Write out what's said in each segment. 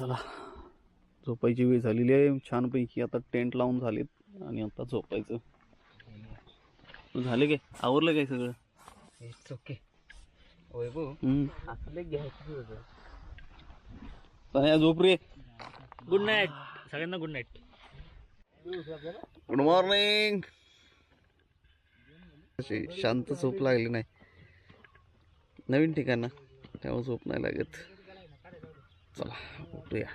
चला. झोपायची वेळ झालेली आहे. छानपैकी आता टेंट लावून झालेत आणि आता झोपायचं. झाले काय? आवरलं काय सगळं? इट्स ओके घ्यायचं झोप रे. गुड नाईट सगळ्यांना गुड नाईट गुड मॉर्निंग शांत झोप लागली नाही. नवीन ठिकाण ना त्यामुळे झोप नाही लागत. चला उठूया.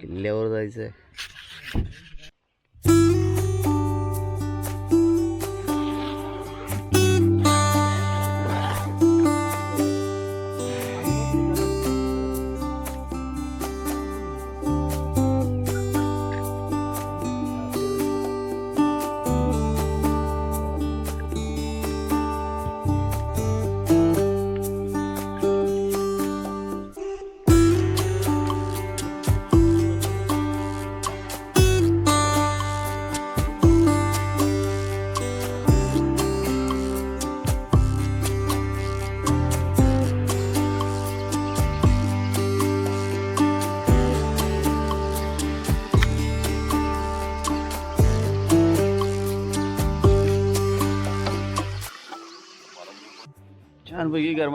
किल्ल्यावर जायचं आहे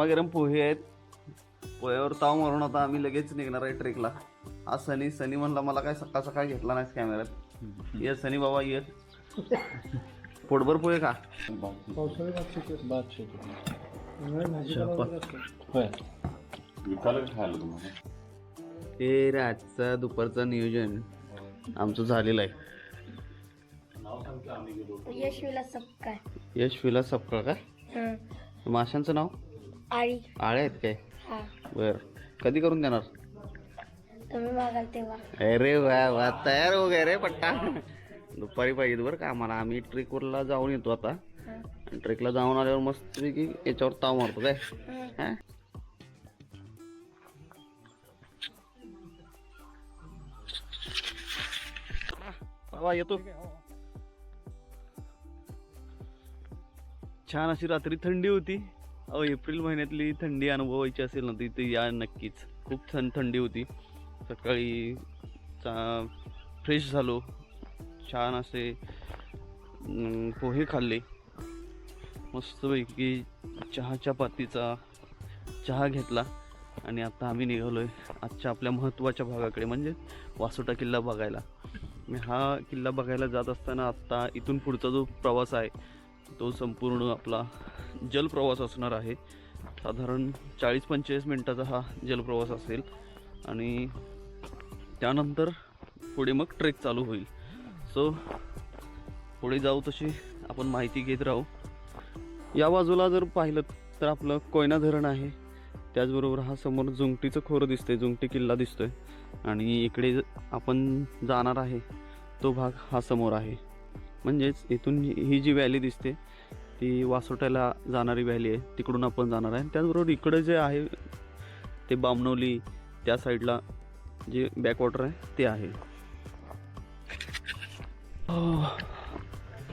गरमागरम पोहे आहेत. पोह्यावर ताव मारून आता आम्ही लगेच निघणार आहे ट्रेकला. आज सनी सनी म्हणला मला काय सकाळ सकाळ घेतला नाही कॅमेऱ्यात ये सनी बाबा ये. पोटभर पोहे का हे रातचा दुपारचं नियोजन आमचं झालेलं आहे. यशवीला सबकाय यशविला सपकाळ का? माशांचं नाव? आळी. आहेत काय? हा. बर. कधी करून देणार? तुम्ही मागाल तेव्हा. अरे वा वा. तयार हो गे रे पट्टा. दुपारी पाहिजे बरं का आम्हाला. आम्ही ट्रेकवरला जाऊन येतो आता. आणि ट्रेकला जाऊन आल्यावर मस्त की याच्यावर ताव मारतो काय? हा? येतो. छान अशी रात्री थंडी होती. अहो एप्रिल महिन्यातली थंडी अनुभवायची असेल ना तिथे या नक्कीच. खूप थंड थंडी होती. सकाळी चा फ्रेश झालो. छान असे पोहे खाल्ले. मस्तपैकी चहाच्या पातीचा चहा घेतला. आणि आता आम्ही निघालो आहे आजच्या आपल्या महत्त्वाच्या भागाकडे म्हणजे वासोटा किल्ला बघायला. मी हा किल्ला बघायला जात असताना आत्ता इथून पुढचा जो प्रवास आहे तो संपूर्ण आपला जलप्रवास असणार आहे. साधारण चाळीस पंचेचाळीस मिनटाचा हा जलप्रवास असेल. आणि त्यानंतर पुढे मग ट्रेक चालू होईल. सो पुढे जाऊ तशी आपण माहिती घेत राहू. या बाजूला जर पाहिलं तर आपलं कोयना धरण आहे. त्याचबरोबर हा समोर जुंगटीचं खोरं दिसतंय. जुंगटी किल्ला दिसतोय. आणि इकडे आपण जाणार आहे. तो भाग हा समोर आहे. म्हणजेच इथून ही जी व्हॅली दिसते ती वासोट्याला जाणारी व्हॅली आहे. तिकडून आपण जाणार आहे. त्याचबरोबर इकडं जे आहे ते बामणवली त्या साईडला जे बॅकवॉटर आहे ते आहे.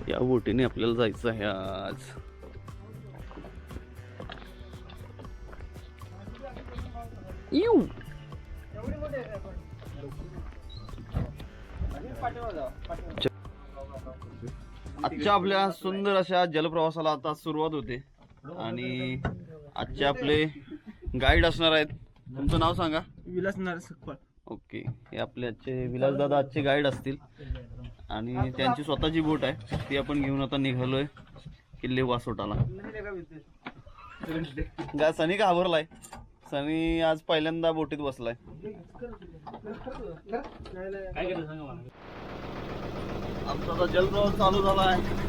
या बोटीने आपल्याला जायचं आहे आज. येऊ आजच्या आपल्या सुंदर अशा जलप्रवासाला आता सुरुवात होते. आणि आजचे आपले गाईड असणार आहेत. तुमचं नाव सांगा. विलास ओके. हे आपले आजचे विलास दादा आजचे गाईड असतील. आणि त्यांची स्वतःची बोट आहे. ती आपण घेऊन आता निघालोय किल्ले वासोटाला. गा सनी घाबरलाय? सनी आज पहिल्यांदा बोटीत बसलाय. काय केलं? सांगा मला. आमचा आता जलप्रवास चालू झाला आहे.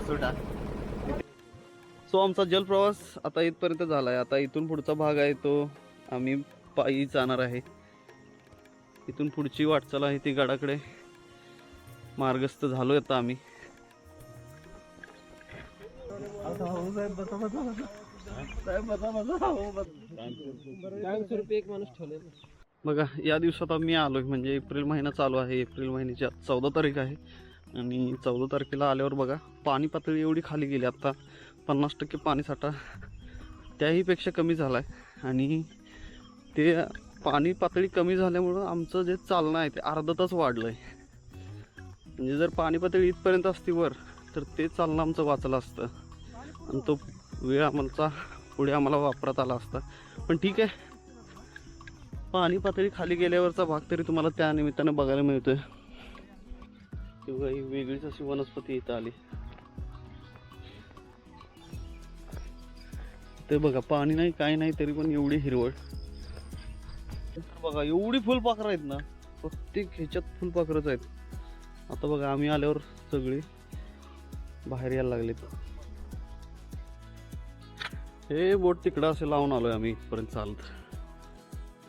किल्ले सो आमचा जलप्रवास आता इथपर्यंत झाला आहे आता इथून पुढचा भाग आहे तो आम्ही पायी जाणार आहे. इथून पुढची वाटचाल आहे ती गडाकडे. मार्गस्थ झालो आता आम्ही. बघा या दिवसात आम्ही आलोय. म्हणजे एप्रिल महिना चालू आहे. एप्रिल महिन्याची आज चौदा तारीख आहे. आणि चौदा तारखेला आल्यावर बघा पाणी पातळी एवढी खाली गेली. आत्ता पन्नास टक्के पाणीसाठा त्याहीपेक्षा कमी झाला आहे आणि ते पाणी पातळी कमी झाल्यामुळं आमचं जे चालणं आहे ते अर्धा तास वाढलं आहे म्हणजे जर पाणी पातळी इथपर्यंत असती वर तर ते चालणं आमचं वाचलं असतं. आणि तो वेळ आम्हाला पुढे आम्हाला वापरात आला असता. पण ठीक आहे. पाणी पातळी खाली गेल्यावरचा भाग तरी तुम्हाला त्या निमित्तानं बघायला मिळतोय. किंवा ही वेगळीच अशी वनस्पती इथं आली. ते बघा पाणी नाही काही नाही तरी पण एवढी हिरवळ. बघा एवढी फुलपाखरं आहेत ना प्रत्येक ह्याच्यात फुलपाखरच आहेत. आता बघा आम्ही आल्यावर सगळी बाहेर यायला लागलेत. हे बोट तिकडं असे लावून आलोय आम्ही इथपर्यंत चालत.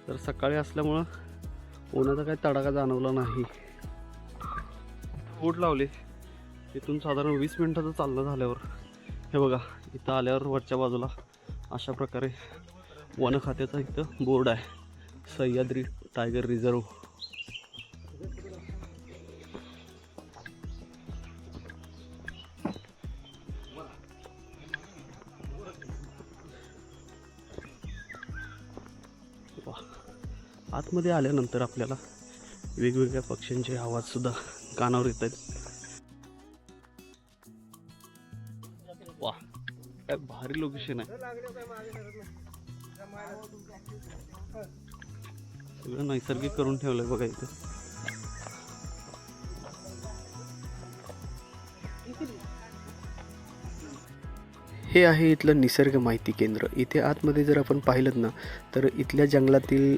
तर सकाळी असल्यामुळं उन्हाचा काही तडाखा जाणवला नाही. बोट लावले. तिथून साधारण वीस मिनिटाचं चाललं झाल्यावर. हे बघा इथं आल्यावर वरच्या बाजूला अशा प्रकारे वन खात्याचा इथं बोर्ड आहे. सह्याद्री टायगर रिझर्व वा. आतमध्ये आल्यानंतर आपल्याला वेगवेगळ्या पक्ष्यांचे आवाजसुद्धा कानावर येत आहेत. वा काय भारी लोकेशन आहे. सगळं नैसर्गिक करून ठेवलंय बघा इथं. हे आहे इथलं निसर्ग माहिती केंद्र. इथे आतमध्ये जर आपण पाहिलं ना तर इथल्या जंगलातील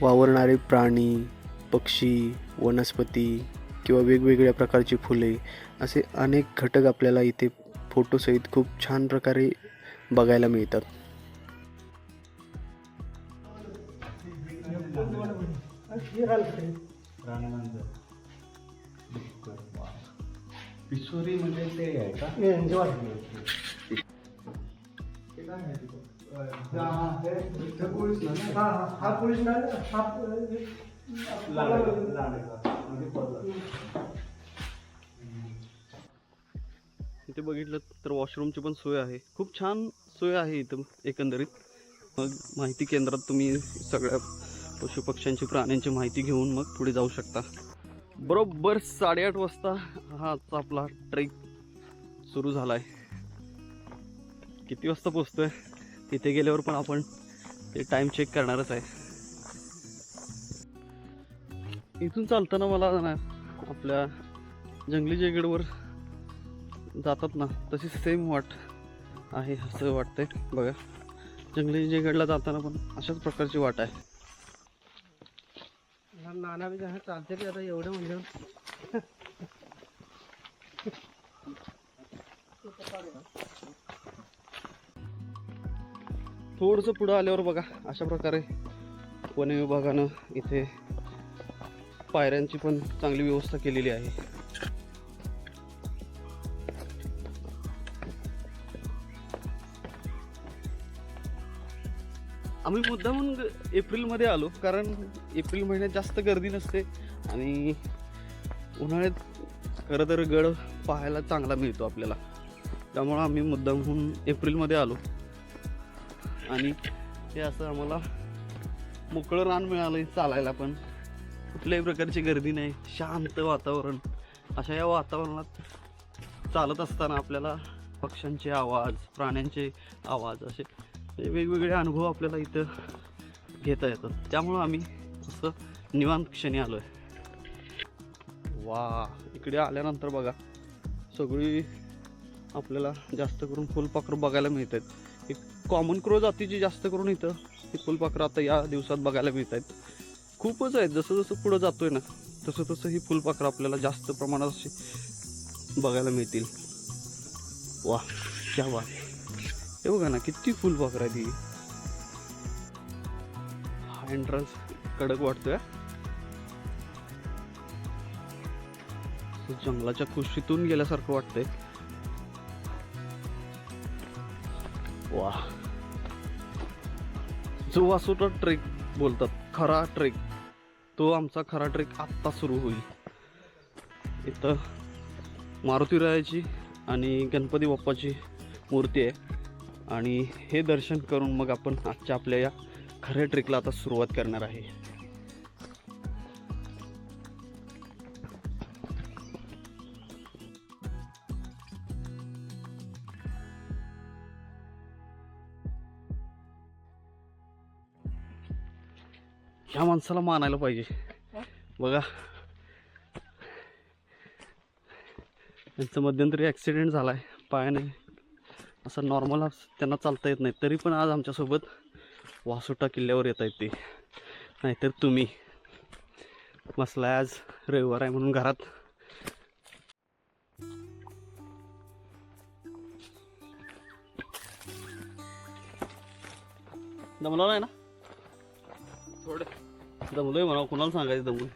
वावरणारे प्राणी पक्षी वनस्पती किंवा वेगवेगळ्या प्रकारची फुले असे अनेक घटक आपल्याला इथे फोटोसहित खूप छान प्रकारे बघायला मिळतात. म्हणजे ते आहे का? इथे बघितलं तर वॉशरूमची पण सोय आहे. खूप छान सोय आहे इथं एकंदरीत. मग माहिती केंद्रात तुम्ही सगळ्या पशुपक्ष्यांची प्राण्यांची माहिती घेऊन मग पुढे जाऊ शकता. बरोबर साडेआठ वाजता हा आजचा आपला ट्रेक सुरू झाला आहे किती वाजता पोचतोय तिथे गेल्यावर पण आपण ते टाईम चेक करणारच आहे. इथून चालताना मला ना आपल्या जंगली जयगडवर जातात ना तशी सेम वाट आहे असं वाटतंय. बघा जंगली जयगडला जाताना पण अशाच प्रकारची वाट आहे. नाना बी चालते की आता एवढं म्हणजे. थोडंसं पुढं आल्यावर बघा अशा प्रकारे वन विभागानं इथे पायऱ्यांची पण चांगली व्यवस्था केलेली आहे. आम्ही मुद्दामून एप्रिलमध्ये आलो कारण एप्रिल महिन्यात जास्त गर्दी नसते आणि उन्हाळ्यात खरं तर गड पाहायला चांगला मिळतो आपल्याला. त्यामुळं आम्ही मुद्दामहून एप्रिलमध्ये आलो. आणि हे असं आम्हाला मोकळं रान मिळालं चालायला पण. कुठल्याही प्रकारची गर्दी नाही शांत वातावरण. अशा या वातावरणात चालत असताना आपल्याला पक्ष्यांचे आवाज प्राण्यांचे आवाज असे हे वेगवेगळे अनुभव आपल्याला इथं घेता येतात. त्यामुळं आम्ही असं निवांत क्षणी आलो आहे वा इकडे आल्यानंतर बघा सगळी आपल्याला जास्त करून फुलपाखरं बघायला मिळत आहेत एक कॉमन क्रो जातीची जास्त करून इथं ही फुलपाखरं आता या दिवसात बघायला मिळत आहेत खूपच आहेत जसं जसं पुढं जातो आहे ना तसं तसं ही फुलपाखरं आपल्याला जास्त प्रमाणात अशी बघायला मिळतील. वा क्या वा हे बघा ना किती फुलपाखरं आहे ती हा. एंट्रन्स कडक वाटतोय. जंगलाच्या कुशीतून गेल्यासारखं वाटतंय. वा जो वासोटा ट्रेक बोलतात खरा ट्रेक तो आमचा खरा ट्रेक आत्ता सुरू होईल. इथं मारुती रायाची आणि गणपती बाप्पाची मूर्ती आहे. आणि हे दर्शन करून मग आपण आजच्या आपल्या या खऱ्या ट्रेकला आता सुरुवात करणार आहे. ह्या माणसाला मानायला पाहिजे. बघा. त्यांचं मध्यंतरी ॲक्सिडेंट झाला आहे पायाने असं नॉर्मल त्यांना चालता येत नाही. तरी पण आज आमच्यासोबत वासोटा किल्ल्यावर येत आहेत ते. नाहीतर तुम्ही. बसलाय आज रविवार आहे म्हणून घरात. दमला नाही ना? थोडे. दमलोय म्हणा कुणाला सांगायचं दमून?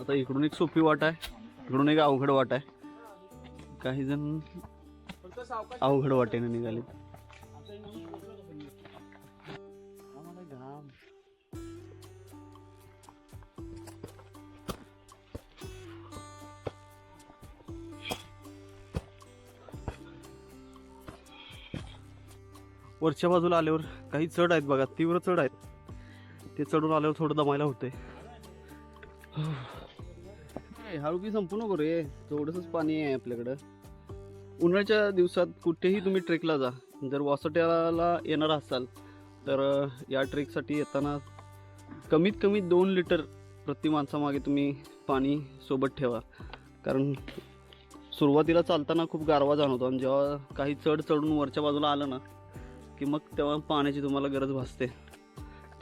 आता इकडून एक सोपी वाट आहे इकडून एक अवघड वाट आहे. काही जण अवघड वाटेने निघाले वरच्या बाजूला आल्यावर काही चढ आहेत बघा तीव्र चढ आहेत. ते चढून आल्यावर थोडं दमायला होतंय. ए, हळू की संपू नको रे थोडंसंच पाणी आहे आपल्याकडं. उन्हाळ्याच्या दिवसात कुठेही तुम्ही ट्रेकला जा. जर वासोट्याला येणार असाल तर या ट्रेकसाठी येताना कमीत कमी दोन लिटर प्रति माणसामागे तुम्ही पाणी सोबत ठेवा. कारण सुरुवातीला चालताना खूप गारवा जाणवतो आणि जेव्हा काही चढ चढून वरच्या बाजूला आलं ना की मग तेव्हा पाण्याची तुम्हाला गरज भासते.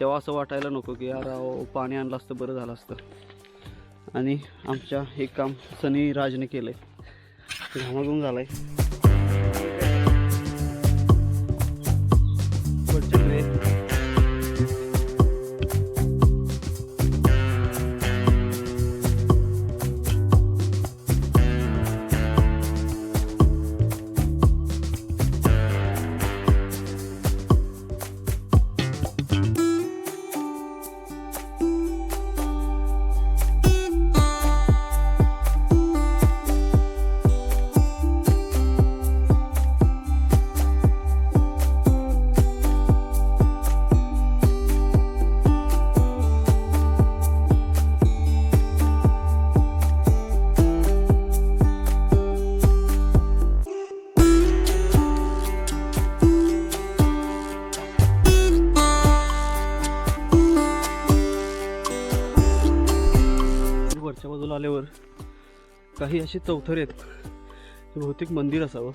तेव्हा असं वाटायला नको की यार अहो, पाणी आणलं असतं बरं झालं असतं. आणि आमच्या हे काम सनी राजने केलं आहे घामाघूम झाला आहे काही असे चौथरे आहेत. हे बहुतेक मंदिर असावं.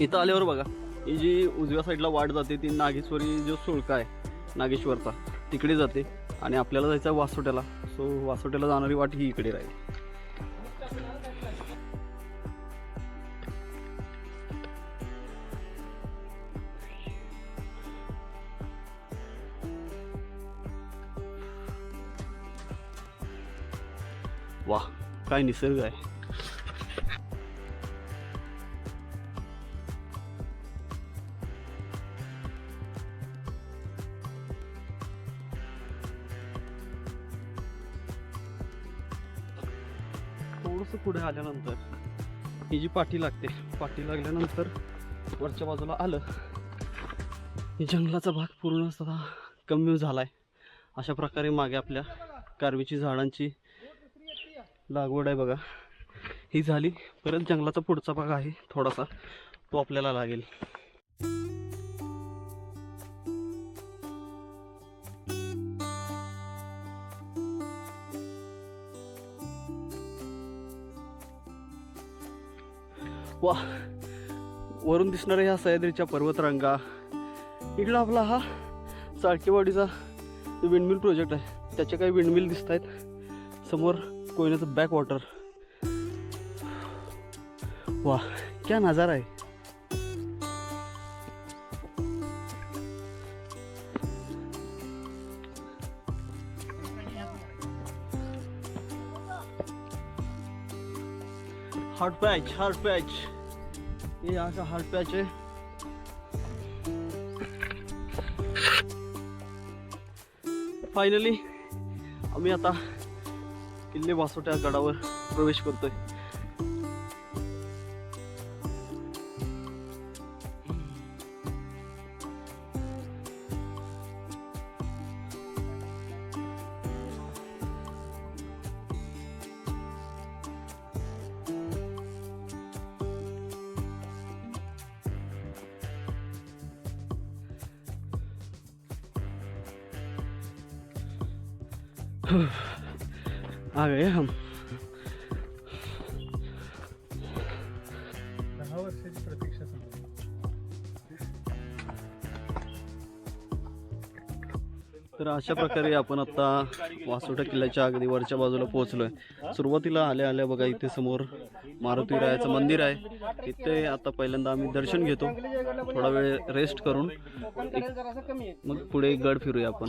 इथं आल्यावर बघा ही जी उजव्या साईडला वाट जाते ती नागेश्वरी जो सुळका आहे नागेश्वरचा तिकडे जाते. आणि आपल्याला जायचं आहे वासोट्याला. सो वासोट्याला जाणारी वाट ही इकडे राहील. वा काय निसर्ग आहे. थोडंसं पुढे आल्यानंतर ही जी पाठी लागते पाठी लागल्यानंतर वरच्या बाजूला आलं जंगलाचा भाग पूर्ण असा कमी झाला आहे अशा प्रकारे मागे आपल्या कारवीची झाडांची लागवड आहे बघा. ही झाली. परत जंगलाचा पुढचा भाग आहे थोडासा. तो आपल्याला लागेल. वा वरून दिसणाऱ्या ह्या सह्याद्रीच्या पर्वतरांगा. इकडं आपला हा चाळकेवाडीचा विंडमिल प्रोजेक्ट आहे. त्याचे काही विंडमिल दिसत आहेत समोर कोयनाचं बॅक वॉटर वा क्या नज़ारा आहे हार्ड पॅच हार्ड पॅच ये यहाँ का हार्ड पॅच आहे फायनली आम्ही आता किल्ले वासोट्या गडावर प्रवेश करतोय. अशा प्रकारे आपण आता वासोटा किल्ल्याच्या अगदी वरच्या बाजूला पोहोचलोय. सुरुवातीला आल्या आल्या बघा इथे समोर मारुती रायाचं मंदिर आहे. इथे आता पहिल्यांदा आम्ही दर्शन घेतो. थोडा वेळ रेस्ट करून एक- मग पुढे गड फिरूया आपण.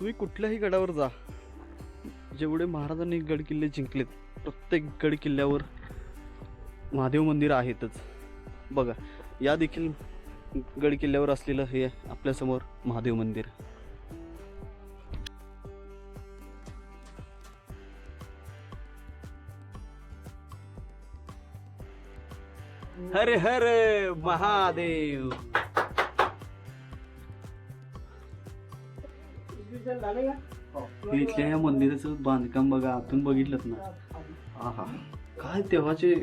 तुम्ही कुठल्याही गडावर जा. जेवढे महाराजांनी गड किल्ले जिंकलेत प्रत्येक गड किल्ल्यावर महादेव मंदिर आहेतच. बघा या देखील गड किल्ल्यावर असलेलं हे आपल्यासमोर महादेव मंदिर. हर हर महादेव! इथल्या या मंदिराचं बांधकाम बघा आतून बघितलं ना. आहा काय तेव्हाचे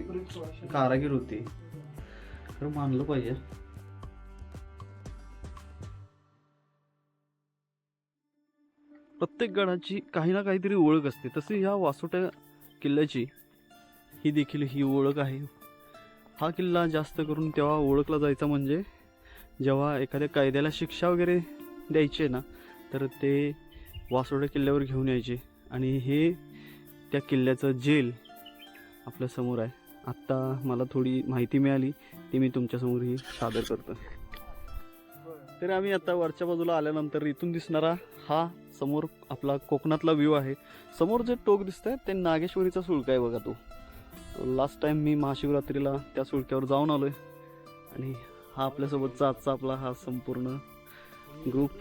कारागीर होते. खरं मानलं पाहिजे. प्रत्येक गडाची काही ना काहीतरी ओळख असते. तसे ह्या वासोट्या किल्ल्याची ही देखील ही ओळख आहे. हा किल्ला जास्त करून तेव्हा ओळखला जायचा म्हणजे जेव्हा एखाद्या कायद्याला शिक्षा वगैरे द्यायची आहे ना तर ते वासोड्या किल्ल्यावर घेऊन यायचे. आणि हे त्या किल्ल्याचं जेल आपल्यासमोर आहे. आत्ता मला थोडी माहिती मिळाली ती मी तुमच्यासमोर ही सादर करतो. तर आम्ही आता वरच्या बाजूला आल्यानंतर इथून दिसणारा हा समोर आपला कोकणातला व्ह्यू आहे. समोर जे टोक दिसतंय ते नागेश्वरीचा सुळका आहे बघा तो. लास्ट टाईम मी महाशिवरात्रीला त्या सुळक्यावर जाऊन आलोय. आणि हा आपल्यासोबतचा आजचा आपला हा संपूर्ण ग्रुप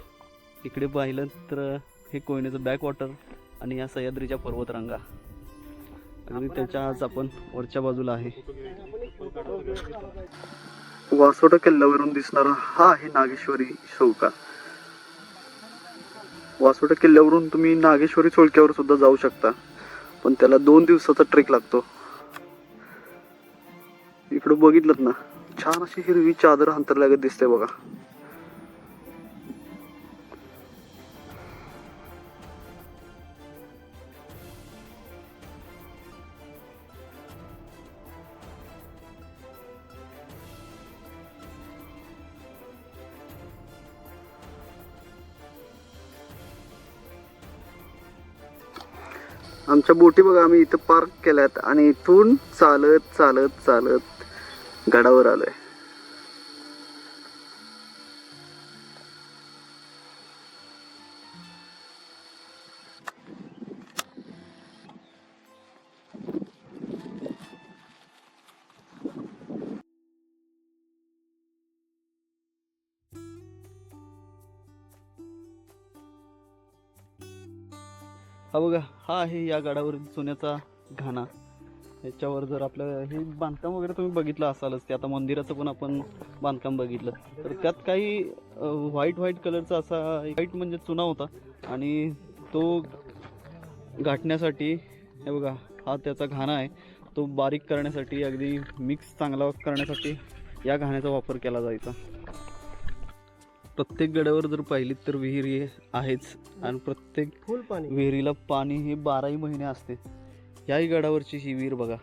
इकडे पाहिलं तर हे कोयनेचं बॅक वॉटर आणि या सह्याद्रीच्या पर्वतरांगा. अगदी त्याच्या आज आपण वरच्या बाजूला आहे. वासोटा किल्ल्यावरून दिसणारा हा आहे नागेश्वरी चौका वासोटा किल्ल्यावरून तुम्ही नागेश्वरी चौक्यावर सुद्धा जाऊ शकता. पण त्याला दोन दिवसाचा ट्रेक लागतो. इकडं बघितलं ना छान अशी हिरवी चादर अंतरलागत दिसते बघा. आमच्या बोटी बघा आम्ही इथं पार्क केल्यात आणि इथून चालत चालत चालत गडावर आलोय. हा बघा हा आहे या गडावरील सोन्याचा घाणा. याच्यावर जर आपलं हे बांधकाम वगैरे तुम्ही बघितलं असालच ते आता मंदिराचं पण आपण बांधकाम बघितलं. तर त्यात काही व्हाईट व्हाईट कलरचा असा व्हाईट म्हणजे चुना होता आणि तो गाठण्यासाठी हे बघा हा त्याचा घाणा आहे. तो बारीक करण्यासाठी अगदी मिक्स चांगला करण्यासाठी या घाण्याचा वापर केला जायचा. प्रत्येक गडावर जर पाहिलीत तर विहीर आहेच आणि प्रत्येक फुल पाणी. विहिरीला पाणी हे बाराही महिने असते. याही गडावरची ही विहीर बघा.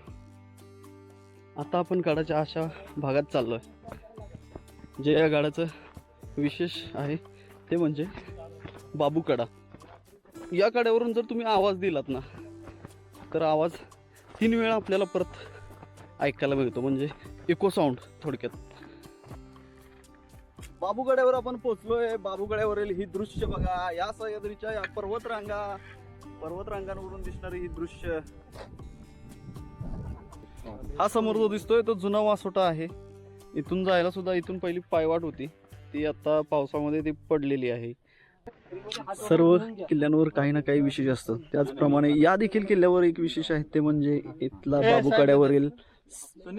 आता आपण गडाच्या अशा भागात चाललो आहे जे या गडाचं विशेष आहे ते म्हणजे बाबूकडा या कड्यावरून जर तुम्ही आवाज दिलात ना तर आवाज तीन वेळा आपल्याला परत ऐकायला मिळतो. म्हणजे इको साऊंड थोडक्यात. बाबूगड्यावर आपण पोहोचलोय. बाबूगड्यावरील ही दृश्य बघा. या सह्याद्रीच्या या पर्वत रांगा पर्वत रांगांवरून दिसणारी ही दृश्य. हा समोर जो दिसतोय तो जुना वासोटा आहे. इथून जायला सुद्धा इथून पहिली पायवाट होती. ती आता पावसामध्ये ती पडलेली आहे. सर्व किल्ल्यांवर काही ना काही विशेष असतं. त्याचप्रमाणे या देखील किल्ल्यावर एक विशेष आहे. ते म्हणजे इथला बाबूकड्यावरील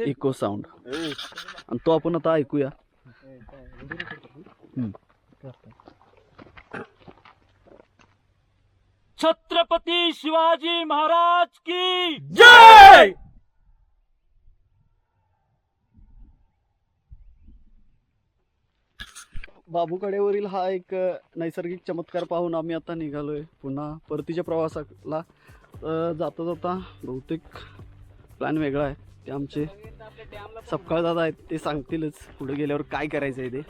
इको साऊंड. आणि तो आपण आता ऐकूया. छत्रपती शिवाजी महाराज की जय! बाबूकड्यावरील हा एक नैसर्गिक चमत्कार पाहून आम्ही आता निघालोय पुन्हा परतीच्या प्रवासाला. जाता जाता बहुतेक प्लॅन वेगळा आहे. ते आमचे सपकाळ दादा आहेत ते सांगतीलच पुढे गेल्यावर काय करायचं आहे ते.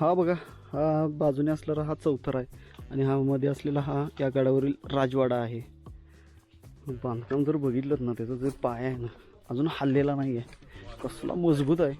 हा बघा हा बाजूने असलेला हा चौथर आहे आणि हा मध्ये असलेला हा या गडावरील राजवाडा आहे. बांधकाम जर बघितलं ना त्याचा जे पाय आहे ना अजून हल्लेला नाही आहे कसला मजबूत आहे.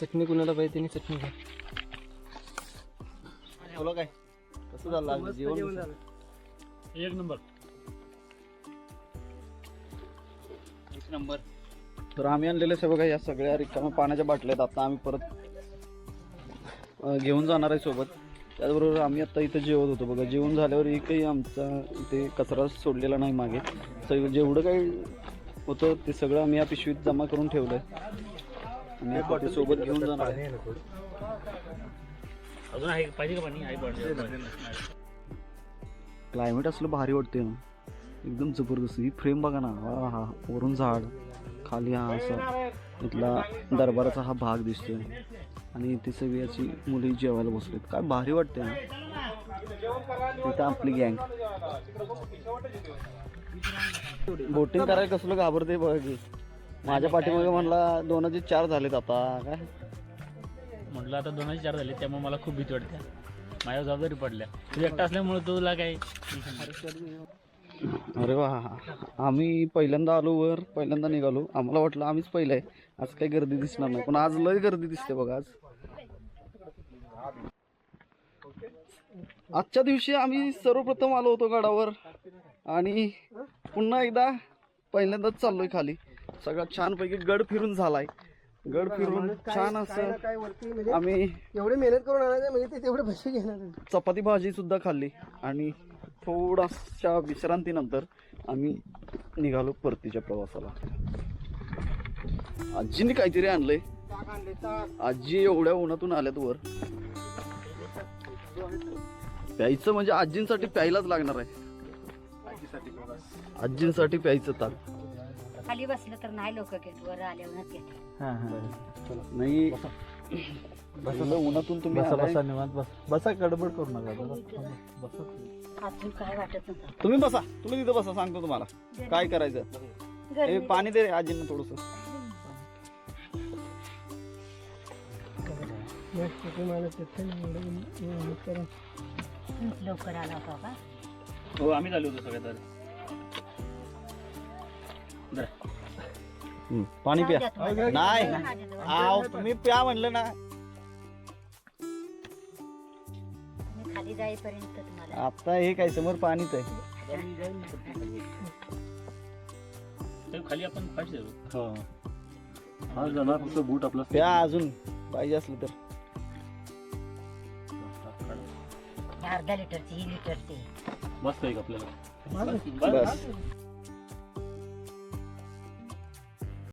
चटणी कुणाला पाहिजे त्याने चटणी घ्या. बोला काय? कसं झालं जेवण एक नंबर. एक नंबर. तर आम्ही आणलेले से बघा या सगळ्या रिकाम्या पाण्याच्या बाटल्या आहेत. आता आम्ही परत घेऊन जाणार आहे सोबत. त्याचबरोबर आम्ही आता इथं जेवत होतो. बघा जेवण झाल्यावर एकही आमचा इथे कचरा सोडलेला नाही मागे. सगळं जेवढं काही होतं ते सगळं आम्ही या पिशवीत जमा करून ठेवलं आहे आणि सोबत घेऊन जाणार आहे. अजून आहे पाहिजे का पाणी? आहे क्लायमेट असलं भारी वाटते ना. एकदम जबरदस्त. ही फ्रेम बघा ना. हा हा वरून झाड. खाली हा असा इथला दरबाराचा हा भाग दिसतोय. आणि इथे सगळी अशी मुली जेवायला बसलेत. काय भारी वाटते ना. इथं आपली गँग बोटिंग करायला कसलं घाबरते बघा की. माझ्या पाठीमागे म्हणला दोनाचे चार झालेत आता काय? म्हटलं आता दोनच चार झाले त्यामुळे मला खूप भीती वाटते. माझ्या जबाबदारी पडल्या. तू एकटा असल्यामुळे तुला काय अरे वा आम्ही पहिल्यांदा आलो वर पहिल्यांदा निघालो. आम्हाला वाटलं आम्हीच पहिलं आहे. आज काही गर्दी दिसणार नाही. पण आज लय गर्दी दिसते बघा आज. आजच्या दिवशी आम्ही सर्वप्रथम आलो होतो गडावर आणि पुन्हा एकदा पहिल्यांदाच चाललोय खाली. सगळा छानपैकी गड फिरून झालाय. गड फिरून छान असं आम्ही एवढे मेहनत करून आणायचं म्हणजे ते तेवढे पैसे घेणार नाही. चपाती भाजी सुद्धा खाल्ली आणि थोडाशा विश्रांतीनंतर आम्ही निघालो परतीच्या प्रवासाला. आजीने काहीतरी आणलंय. आजी एवढ्या उन्हातून आल्यात वर. प्यायचं म्हणजे आजींसाठी प्यायलाच लागणार आहे. आजींसाठी प्यायचं ताक. खाली बसलं तर नाही लोक घेत वर घेते. नाही. एवढं उन्हातून तुम्ही आलाय. बसा गडबड करू नका अजून काय वाटत तुम्ही बसा. तुम्ही तिथं बसा सांगतो तुम्हाला. काय करायचं? हे पाणी दे रे आजींना थोडस. लवकर आला होता का? हो आम्ही चालू होतो सगळ्या तर. पाणी प्या. नाही. आव तुम्ही. प्या म्हणलं ना. तुम्ही खाली जाईपर्यंत तुम्हाला. आता हे काय समोर पाणीच आहे. खाली आपण फास्ट जाऊ हा. जाणार फक्त बूट आपला. प्या अजून. पाहिजे असलं तर. अर्धा लिटरची ही लिटरची. मस्त एक आपल्याला? बस.